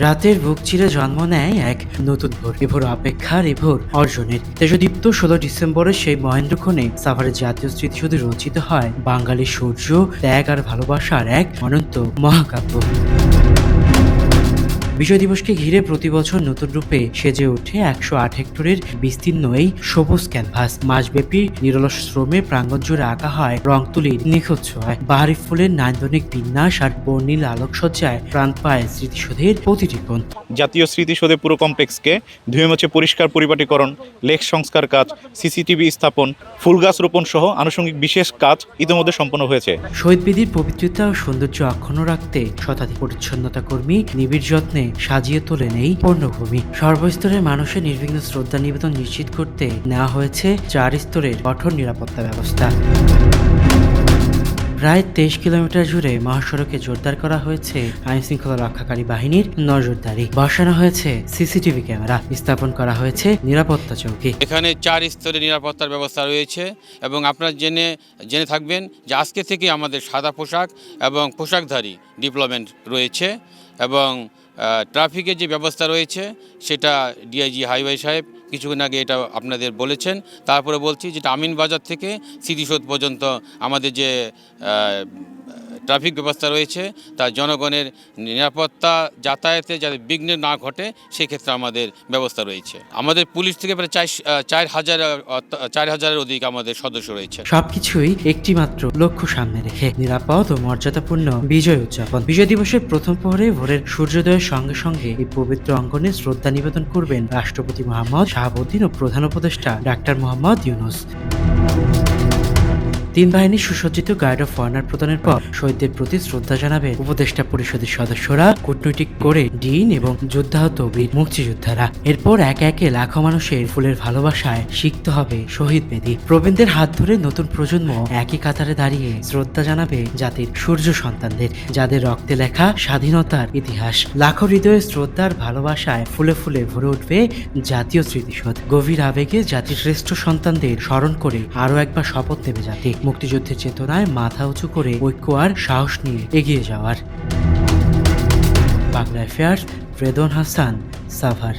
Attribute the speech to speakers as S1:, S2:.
S1: রাতের বুক চিরে জন্ম নেয় এক নতুন ভোর। এ ভোর অপেক্ষার, এ ভোর অর্জনের। তেজদীপ্ত ষোলো ডিসেম্বরের সেই মহেন্দ্রক্ষণে সাভারের জাতীয় স্মৃতি শুধু রচিত হয়। বাঙালি সূর্য, ত্যাগ আর ভালোবাসার এক অনন্ত মহাকাব্য। বিজয় দিবসকে ঘিরে প্রতি বছর নতুন রূপে সেজে ওঠে একশো আট হেক্টরের বিস্তীর্ণ এই সবুজ ক্যানভাস। মাসব্যাপী নিরলস শ্রমে প্রাঙ্গণ জুড়ে আঁকা হয় রং তুলির নিখুঁত হয় বাহারি ফুলের নান্দনিক বিন্যাস আর বর্ণিল আলোকসজ্জায় প্রাণ পায় স্মৃতিসৌধের প্রতিটি কোণ।
S2: জাতীয় স্মৃতিসৌধে পুরো কমপ্লেক্সকে ধুয়ে মুছে পরিষ্কার পরিপাটিকরণ লেক সংস্কার কাজ সিসিটিভি স্থাপন ফুল গাছ রোপণ সহ আনুষঙ্গিক বিশেষ কাজ ইতিমধ্যে সম্পন্ন হয়েছে।
S1: শহীদ বিধির পবিত্রতা ও সৌন্দর্য অক্ষুণ্ণ রাখতে শতাধিক পরিচ্ছন্নতা কর্মী নিবিড় যত্নে সাজিয়ে তোলেন এই পণ্যভূমি সর্বস্তরের মানুষের নির্বিঘ্ন শ্রদ্ধা নিবেদন নিশ্চিত করতে নেওয়া হয়েছে চার স্তরের কঠোর নিরাপত্তা ব্যবস্থা। প্রায় তেইশ কিলোমিটার জুড়ে মহাসড়কে জোরদার করা হয়েছে আইন শৃঙ্খলা রক্ষাকারী বাহিনীর নজরদারি। বসানো হয়েছে সিসিটিভি ক্যামেরা। স্থাপন করা হয়েছে নিরাপত্তা চৌকি।
S3: এখানে চার স্তরে নিরাপত্তার ব্যবস্থা রয়েছে এবং আপনারা জেনে জেনে থাকবেন যে আজকে থেকে আমাদের সাদা পোশাক এবং পোশাকধারী ডিপ্লয়মেন্ট রয়েছে এবং ট্রাফিকের যে ব্যবস্থা রয়েছে, সেটা ডিআইজি হাইওয়ে সাহেব কিছুক্ষণ আগে এটা আপনাদের বলেছেন। তারপরে বলছি যেটা আমিন বাজার থেকে স্মৃতিসৌধ পর্যন্ত আমাদের যে ট্রাফিক ব্যবস্থা রয়েছে, তা জনগণের নিরাপত্তা যাতায়াতে যাতে বিঘ্ন না ঘটে, সেক্ষেত্রে আমাদের ব্যবস্থা রয়েছে। আমাদের পুলিশ থেকে প্রায় চার চার হাজার চার হাজারের অধিক আমাদের সদস্য রয়েছে।
S1: সবকিছুই একটি মাত্র লক্ষ্য সামনে রেখে নিরাপদ ও মর্যাদাপূর্ণ বিজয় উদযাপন। বিজয় দিবসের প্রথম প্রহরে ভোরের সূর্যোদয়ের সঙ্গে সঙ্গে এই পবিত্র অঙ্গনে শ্রদ্ধা নিবেদন করবেন রাষ্ট্রপতি মোহাম্মদ শাহাবুদ্দিন ও প্রধান উপদেষ্টা ডাক্তার মোহাম্মদ ইউনুস। তিন বাহিনীর সুসজ্জিত গার্ড অফ অনার প্রদানের পর শহীদদের প্রতি শ্রদ্ধা জানাবেন উপদেষ্টা পরিষদের সদস্যরা, কূটনৈতিক করে ডিন এবং যোদ্ধাহত বীর মুক্তিযোদ্ধারা। এরপর একে একে লাখো মানুষের ফুলের ভালোবাসায় শিখতে হবে শহীদ বেদি প্রবীণদের হাত ধরে নতুন প্রজন্ম একই কাতারে দাঁড়িয়ে শ্রদ্ধা জানাবে জাতির সূর্য সন্তানদের, যাদের রক্তে লেখা স্বাধীনতার ইতিহাস। লাখো হৃদয়ে শ্রদ্ধার ভালোবাসায় ফুলে ফুলে ভরে উঠবে জাতীয় স্মৃতিসৌধ। গভীর আবেগে জাতির শ্রেষ্ঠ সন্তানদের স্মরণ করে আরও একবার শপথ নেবে জাতি। মুক্তিযুদ্ধের চেতনায় মাথা উঁচু করে ঐক্য আর সাহস নিয়ে এগিয়ে যাওয়ার। বাংলা অ্যাফেয়ার্স রেদন হাসান সাভার